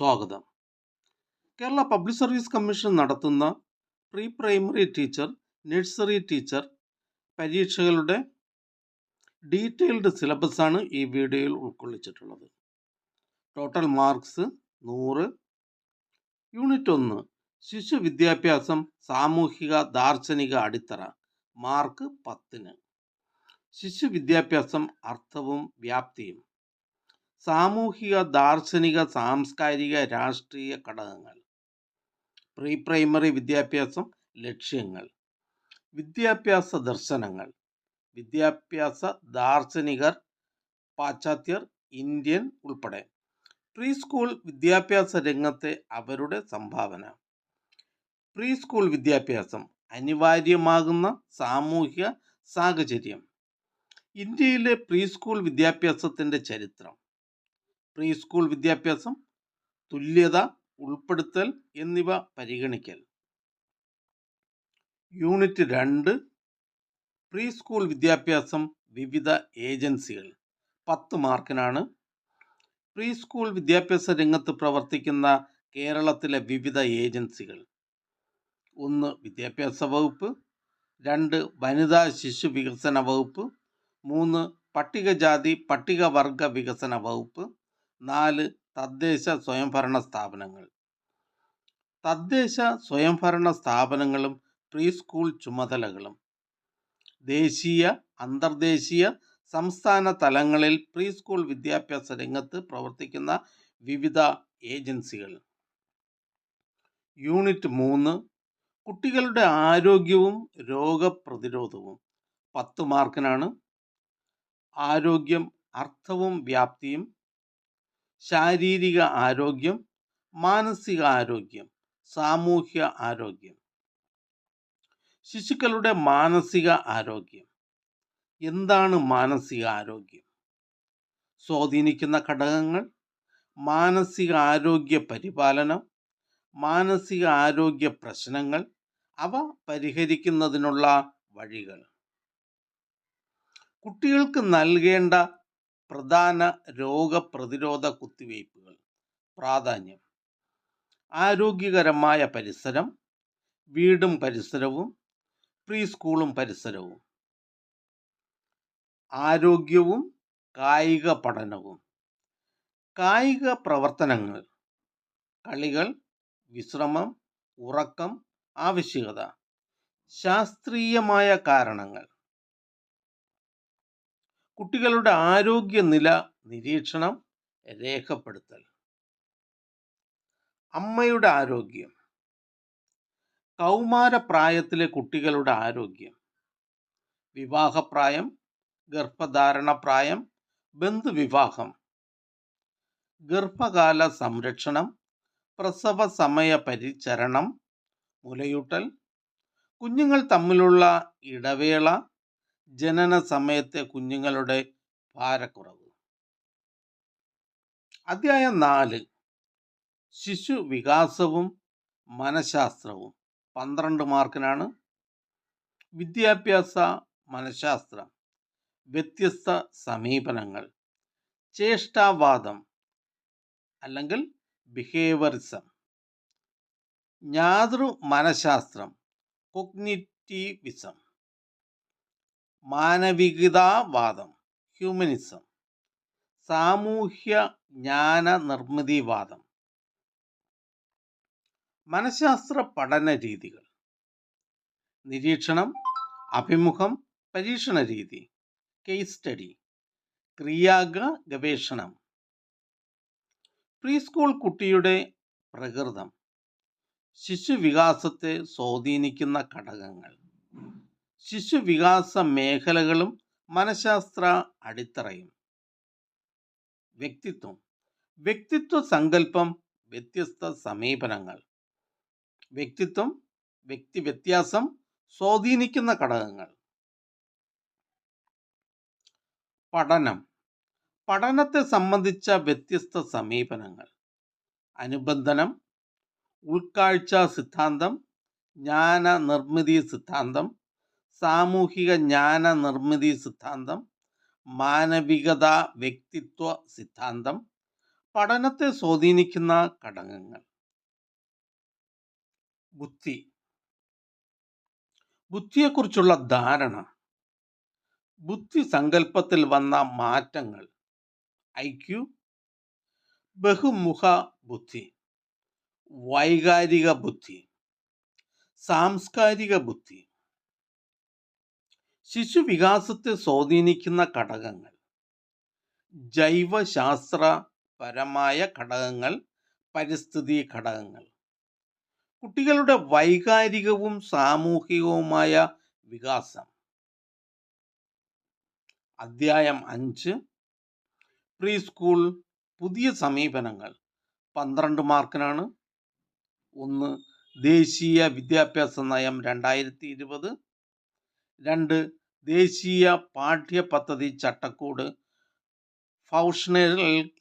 സ്വാഗതം. Kerala public service commission നടത്തുന്ന pre primary teacher nursery teacher പരീക്ഷകളുടെ ഡീറ്റെയിൽഡ് സിലബസാണ് ഈ വീഡിയോയിൽ ഉൾക്കൊള്ളിച്ചിട്ടുള്ളത്. ടോട്ടൽ മാർക്സ് നൂറ് യൂണിറ്റ് ഒന്ന് ശിശു വിദ്യാഭ്യാസം സാമൂഹിക ദാർശനിക അടിത്തറ മാർക്ക് പത്തിന്. ശിശു വിദ്യാഭ്യാസം അർത്ഥവും വ്യാപ്തിയും. സാമൂഹിക ദാർശനിക സാംസ്കാരിക രാഷ്ട്രീയ ഘടകങ്ങൾ. പ്രീ പ്രൈമറി വിദ്യാഭ്യാസം ലക്ഷ്യങ്ങൾ. വിദ്യാഭ്യാസ ദർശനങ്ങൾ. വിദ്യാഭ്യാസ ദാർശനികർ പാശ്ചാത്യർ ഇന്ത്യൻ ഉൾപ്പെടെ. പ്രീ സ്കൂൾ വിദ്യാഭ്യാസ രംഗത്തെ അവരുടെ സംഭാവന. പ്രീ സ്കൂൾ വിദ്യാഭ്യാസം അനിവാര്യമാകുന്ന സാമൂഹിക സാഹചര്യം. ഇന്ത്യയിലെ പ്രീ സ്കൂൾ വിദ്യാഭ്യാസത്തിന്റെ ചരിത്രം. പ്രീ സ്കൂൾ വിദ്യാഭ്യാസം തുല്യത ഉൾപ്പെടുത്തൽ എന്നിവ പരിഗണിക്കൽ. യൂണിറ്റ് രണ്ട് പ്രീ സ്കൂൾ വിദ്യാഭ്യാസം വിവിധ ഏജൻസികൾ. പത്ത് മാർക്കിനാണ്. പ്രീ സ്കൂൾ വിദ്യാഭ്യാസ രംഗത്ത് പ്രവർത്തിക്കുന്ന കേരളത്തിലെ വിവിധ ഏജൻസികൾ. ഒന്ന് വിദ്യാഭ്യാസ വകുപ്പ്. രണ്ട് വനിതാ ശിശു വികസന വകുപ്പ്. മൂന്ന് പട്ടികജാതി പട്ടികവർഗ വികസന വകുപ്പ്. നാല് തദ്ദേശ സ്വയംഭരണ സ്ഥാപനങ്ങൾ. തദ്ദേശ സ്വയംഭരണ സ്ഥാപനങ്ങളും പ്രീ സ്കൂൾ ചുമതലകളും. ദേശീയ അന്തർദേശീയ സംസ്ഥാന തലങ്ങളിൽ പ്രീ സ്കൂൾ വിദ്യാഭ്യാസ രംഗത്ത് പ്രവർത്തിക്കുന്ന വിവിധ ഏജൻസികൾ. യൂണിറ്റ് മൂന്ന് കുട്ടികളുടെ ആരോഗ്യവും രോഗപ്രതിരോധവും. പത്ത് മാർക്കിനാണ്. ആരോഗ്യം അർത്ഥവും വ്യാപ്തിയും ശാരീരിക ആരോഗ്യം മാനസിക ആരോഗ്യം സാമൂഹ്യ ആരോഗ്യം. ശിശുക്കളുടെ മാനസിക ആരോഗ്യം. എന്താണ് മാനസിക ആരോഗ്യം? സ്വാധീനിക്കുന്ന ഘടകങ്ങൾ മാനസിക ആരോഗ്യ പരിപാലനം മാനസിക ആരോഗ്യ പ്രശ്നങ്ങൾ അവ പരിഹരിക്കുന്നതിനുള്ള വഴികൾ. കുട്ടികൾക്ക് നൽകേണ്ട പ്രധാന രോഗപ്രതിരോധ കുത്തിവയ്പ്പുകൾ. പ്രാധാന്യം. ആരോഗ്യകരമായ പരിസരം വീടും പരിസരവും പ്രീ സ്കൂളും പരിസരവും. ആരോഗ്യവും കായിക പഠനവും. കായിക പ്രവർത്തനങ്ങൾ. കളികൾ വിശ്രമം ഉറക്കം ആവശ്യകത. ശാസ്ത്രീയമായ കാരണങ്ങൾ. കുട്ടികളുടെ ആരോഗ്യനില നിരീക്ഷണം രേഖപ്പെടുത്തൽ. അമ്മയുടെ ആരോഗ്യം. കൗമാരപ്രായത്തിലെ കുട്ടികളുടെ ആരോഗ്യം. വിവാഹപ്രായം ഗർഭധാരണ പ്രായം ബന്ധുവിവാഹം. ഗർഭകാല സംരക്ഷണം പ്രസവ സമയ പരിചരണം മുലയൂട്ടൽ. കുഞ്ഞുങ്ങൾ തമ്മിലുള്ള ഇടവേള ജനന സമയത്തെ കുഞ്ഞുങ്ങളുടെ ഭാരക്കുറവ്. അധ്യായം നാല്. ശിശു വികാസവും മനഃശാസ്ത്രവും. പന്ത്രണ്ട് മാർക്കിനാണ്. വിദ്യാഭ്യാസ മനഃശാസ്ത്രം. വ്യത്യസ്ത സമീപനങ്ങൾ. ചേഷ്ടാവാദം അല്ലെങ്കിൽ ബിഹേവറിസം ഞാതൃ മനഃശാസ്ത്രം കൊഗ്നിറ്റീവിസം മാനവികതാവാദം ഹ്യൂമനിസം സാമൂഹ്യ ജ്ഞാന നിർമ്മിതിവാദം മനഃശാസ്ത്ര പഠന രീതികൾ നിരീക്ഷണം അഭിമുഖം പരീക്ഷണ രീതി കേസ് സ്റ്റഡി ക്രിയാഗ ഗവേഷണം പ്രീ സ്കൂൾ കുട്ടിയുടെ പ്രകൃതം ശിശുവികാസത്തെ സ്വാധീനിക്കുന്ന ഘടകങ്ങൾ. ശിശുവികാസ മേഖലകളും മനഃശാസ്ത്ര അടിത്തറയും. വ്യക്തിത്വം. വ്യക്തിത്വ സങ്കല്പം വ്യത്യസ്ത സമീപനങ്ങൾ. വ്യക്തിത്വം വ്യക്തി വ്യത്യാസം സ്വാധീനിക്കുന്ന ഘടകങ്ങൾ. പഠനം. പഠനത്തെ സംബന്ധിച്ച വ്യത്യസ്ത സമീപനങ്ങൾ. അനുബന്ധനം. ഉൾക്കാഴ്ച സിദ്ധാന്തം. ജ്ഞാന നിർമ്മിതി സിദ്ധാന്തം. സാമൂഹിക ജ്ഞാന നിർമ്മിതി സിദ്ധാന്തം മാനവികത വ്യക്തിത്വ സിദ്ധാന്തം പഠനത്തെ സ്വാധീനിക്കുന്ന ഘടകങ്ങൾ. ബുദ്ധി. ബുദ്ധിയെക്കുറിച്ചുള്ള ധാരണ. ബുദ്ധി സങ്കല്പത്തിൽ വന്ന മാറ്റങ്ങൾ. ഐക്യു ബഹുമുഖ ബുദ്ധി. വൈകാരിക ബുദ്ധി. സാംസ്കാരിക ബുദ്ധി. ശിശു വികാസത്തെ സ്വാധീനിക്കുന്ന ഘടകങ്ങൾ. ജൈവശാസ്ത്രപരമായ ഘടകങ്ങൾ പരിസ്ഥിതി ഘടകങ്ങൾ. കുട്ടികളുടെ വൈകാരികവും സാമൂഹികവുമായ വികാസം. അധ്യായം അഞ്ച്. പ്രീ സ്കൂൾ പുതിയ സമീപനങ്ങൾ. പന്ത്രണ്ട് മാർക്കിനാണ്. ഒന്ന് ദേശീയ വിദ്യാഭ്യാസ നയം രണ്ടായിരത്തി ഇരുപത്. രണ്ട് ദേശീയ പാഠ്യപദ്ധതി ചട്ടക്കൂട് ഫൗഷണൽ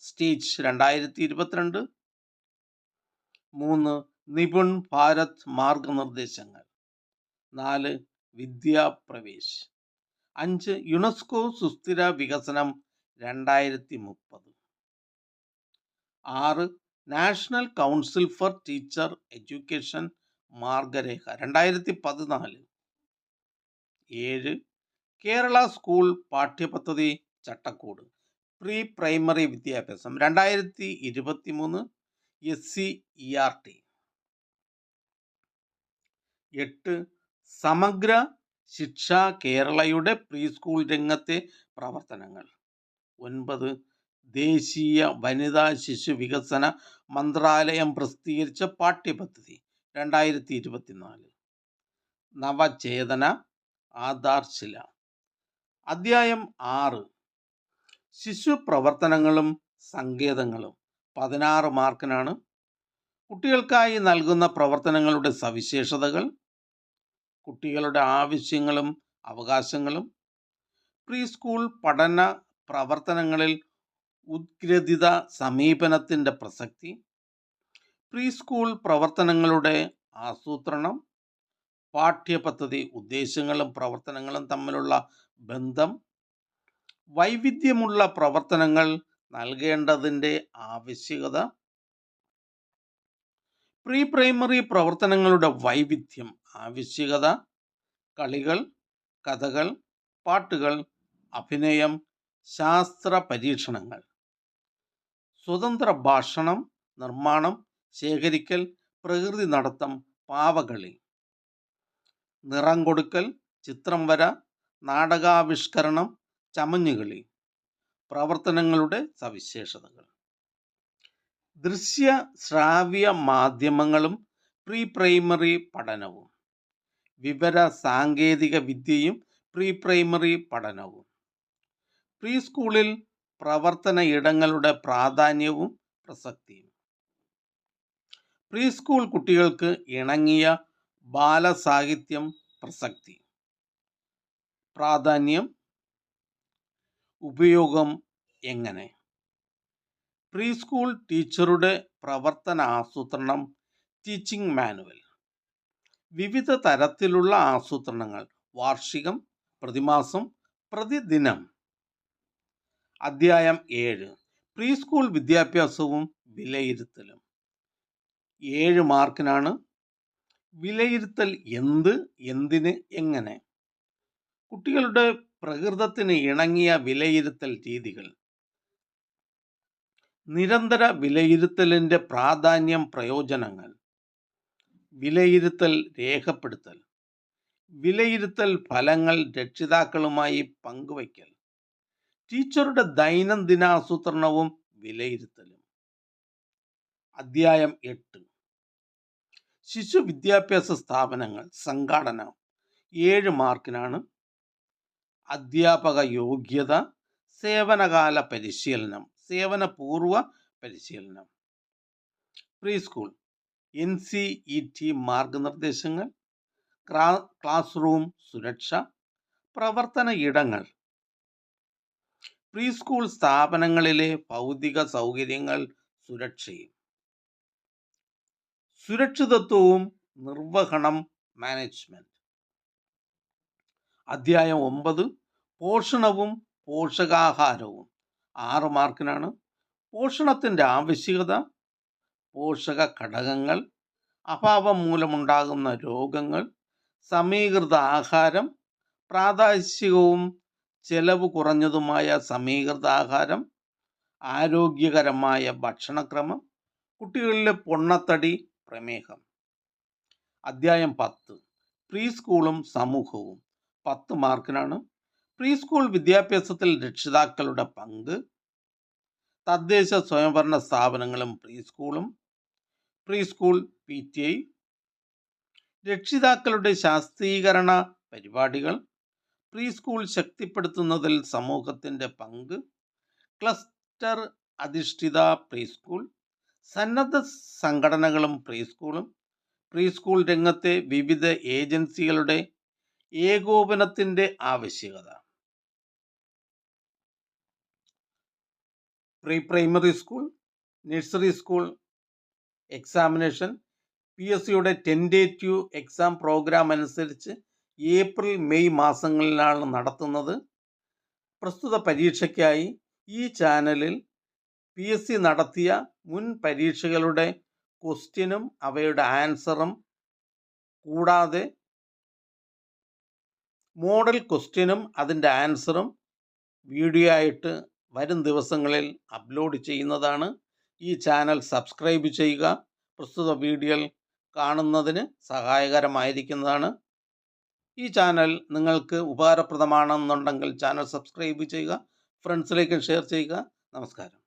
സ്റ്റേജ് രണ്ടായിരത്തി ഇരുപത്തിരണ്ട് മൂന്ന് നിപുൺ ഭാരത് മാർഗനിർദ്ദേശങ്ങൾ. നാല് വിദ്യാപ്രവേശ്. അഞ്ച് യുനെസ്കോ സുസ്ഥിര വികസനം രണ്ടായിരത്തി മുപ്പത് ആറ് national council for teacher education മാർഗരേഖ രണ്ടായിരത്തി പതിനാല് ഏഴ് കേരള സ്കൂൾ പാഠ്യപദ്ധതി ചട്ടക്കൂട് പ്രീ പ്രൈമറി വിദ്യാഭ്യാസം രണ്ടായിരത്തി ഇരുപത്തി മൂന്ന് S C E R T. എട്ട്. സമഗ്ര ശിക്ഷ കേരളയുടെ പ്രീ സ്കൂൾ രംഗത്തെ പ്രവർത്തനങ്ങൾ. ഒൻപത്. ദേശീയ വനിതാ ശിശു വികസന മന്ത്രാലയം പ്രസിദ്ധീകരിച്ച പാഠ്യപദ്ധതി രണ്ടായിരത്തി ഇരുപത്തിനാല് നവചേതന ആധാർശില. അധ്യായം ആറ്. ശിശു പ്രവർത്തനങ്ങളും സങ്കേതങ്ങളും. പതിനാറ് മാർക്കിനാണ്. കുട്ടികൾക്കായി നൽകുന്ന പ്രവർത്തനങ്ങളുടെ സവിശേഷതകൾ. കുട്ടികളുടെ ആവശ്യങ്ങളും അവകാശങ്ങളും. പ്രീ സ്കൂൾ പഠന പ്രവർത്തനങ്ങളിൽ ഉദ്ഗ്രഥിത സമീപനത്തിന്റെ പ്രസക്തി. പ്രീ സ്കൂൾ പ്രവർത്തനങ്ങളുടെ ആസൂത്രണം. പാഠ്യപദ്ധതി ഉദ്ദേശങ്ങളും പ്രവർത്തനങ്ങളും തമ്മിലുള്ള ബന്ധം വൈവിധ്യമുള്ള പ്രവർത്തനങ്ങൾ നൽകേണ്ടതിന്റെ ആവശ്യകത പ്രീ പ്രൈമറി പ്രവർത്തനങ്ങളുടെ വൈവിധ്യം ആവശ്യകത കളികൾ കഥകൾ പാട്ടുകൾ അഭിനയം ശാസ്ത്ര പരീക്ഷണങ്ങൾ. സ്വതന്ത്ര ഭാഷണം നിർമ്മാണം ശേഖരിക്കൽ പ്രകൃതി നടത്തം പാവകളി. നിറം കൊടുക്കൽ ചിത്രം വര നാടകാവിഷ്കരണം ചമഞ്ഞുകളി പ്രവർത്തനങ്ങളുടെ സവിശേഷതകൾ. ദൃശ്യ ശ്രാവ്യ മാധ്യമങ്ങളും പ്രീ പ്രൈമറി പഠനവും. വിവര സാങ്കേതിക വിദ്യയും പ്രീ പ്രൈമറി പഠനവും. പ്രീ സ്കൂളിൽ പ്രവർത്തന ഇടങ്ങളുടെ പ്രാധാന്യവും പ്രസക്തിയും. പ്രീ സ്കൂൾ കുട്ടികൾക്ക് ഇണങ്ങിയ ബാലസാഹിത്യം പ്രസക്തി. പ്രാധാന്യം ഉപയോഗം എങ്ങനെ? പ്രീ സ്കൂൾ ടീച്ചറുടെ പ്രവർത്തന ആസൂത്രണം ടീച്ചിങ് മാനുവൽ. വിവിധ തരത്തിലുള്ള ആസൂത്രണങ്ങൾ വാർഷികം പ്രതിമാസം പ്രതിദിനം. അധ്യായം ഏഴ്. പ്രീ സ്കൂൾ വിദ്യാഭ്യാസവും വിലയിരുത്തലും. ഏഴ് മാർക്കിനാണ് വിലയിരുത്തൽ എന്ത് എന്തിന് എങ്ങനെ? കുട്ടികളുടെ പ്രകൃതത്തിന് ഇണങ്ങിയ വിലയിരുത്തൽ രീതികൾ. നിരന്തര വിലയിരുത്തലിന്റെ പ്രാധാന്യം പ്രയോജനങ്ങൾ. വിലയിരുത്തൽ രേഖപ്പെടുത്തൽ. വിലയിരുത്തൽ ഫലങ്ങൾ രക്ഷിതാക്കളുമായി പങ്കുവയ്ക്കൽ. ടീച്ചറുടെ ദൈനംദിന ദൈനംദിനാസൂത്രണവും വിലയിരുത്തലും. അധ്യായം എട്ട്. ശിശു വിദ്യാഭ്യാസ സ്ഥാപനങ്ങൾ സംഘാടന. ഏഴ് മാർക്കിനാണ് അധ്യാപക യോഗ്യത സേവനകാല പരിശീലനം സേവനപൂർവ പരിശീലനം. Pre school N C E T മാർഗനിർദ്ദേശങ്ങൾ ക്ലാസ് റൂം സുരക്ഷ പ്രവർത്തന ഇടങ്ങൾ. പ്രീ സ്കൂൾ സ്ഥാപനങ്ങളിലെ ഭൗതിക സൗകര്യങ്ങൾ സുരക്ഷയും. സുരക്ഷിതത്വവും നിർവഹണം മാനേജ്മെന്റ്. അധ്യായം ഒമ്പത് പോഷണവും പോഷകാഹാരവും. ആറ് മാർക്കിനാണ്. പോഷണത്തിന്റെ ആവശ്യകത പോഷക ഘടകങ്ങൾ അഭാവം മൂലമുണ്ടാകുന്ന രോഗങ്ങൾ സമീകൃത ആഹാരം പ്രാദേശികവും ചെലവ് കുറഞ്ഞതുമായ സമീകൃത ആഹാരം ആരോഗ്യകരമായ ഭക്ഷണക്രമം കുട്ടികളിലെ പൊണ്ണത്തടി പ്രമേഹം. അധ്യായം പത്ത് പ്രീ സ്കൂളും സമൂഹവും. പത്ത് മാർക്കിനാണ്. പ്രീ സ്കൂൾ വിദ്യാഭ്യാസത്തിൽ രക്ഷിതാക്കളുടെ പങ്ക്. തദ്ദേശ സ്വയംഭരണ സ്ഥാപനങ്ങളും പ്രീ സ്കൂളും pre school P T I. രക്ഷിതാക്കളുടെ ശാസ്ത്രീകരണ പരിപാടികൾ. പ്രീ സ്കൂൾ ശക്തിപ്പെടുത്തുന്നതിൽ സമൂഹത്തിന്റെ പങ്ക്. ക്ലസ്റ്റർ അധിഷ്ഠിത പ്രീ സ്കൂൾ സന്നദ്ധ സംഘടനകളും പ്രീ സ്കൂളും പ്രീ സ്കൂൾ രംഗത്തെ വിവിധ ഏജൻസികളുടെ ഏകോപനത്തിന്റെ ആവശ്യകത. Pre primary school nursery school examination P S സിയുടെ ടെൻഡേറ്റീവ് എക്സാം പ്രോഗ്രാം അനുസരിച്ച് ഏപ്രിൽ മെയ് മാസങ്ങളിലാണ് നടത്തുന്നത്. പ്രസ്തുത പരീക്ഷയ്ക്കായി ഈ ചാനലിൽ പി എസ് സി നടത്തിയ മുൻ പരീക്ഷകളുടെ ക്വസ്റ്റ്യനും അവയുടെ ആൻസറും കൂടാതെ മോഡൽ ക്വസ്റ്റ്യനും അതിന്റെ ആൻസറും വീഡിയോ ആയിട്ട് വരും ദിവസങ്ങളിൽ അപ്ലോഡ് ചെയ്യുന്നതാണ്. ഈ ചാനൽ സബ്സ്ക്രൈബ് ചെയ്യുക. പ്രസ്തുത വീഡിയോ കാണുന്നതിന് സഹായകരമായിരിക്കുന്നതാണ്. ഈ ചാനൽ നിങ്ങൾക്ക് ഉപകാരപ്രദമാണെന്നുണ്ടെങ്കിൽ ചാനൽ സബ്സ്ക്രൈബ് ചെയ്യുക. ഫ്രണ്ട്സിലേക്കും ഷെയർ ചെയ്യുക. നമസ്കാരം.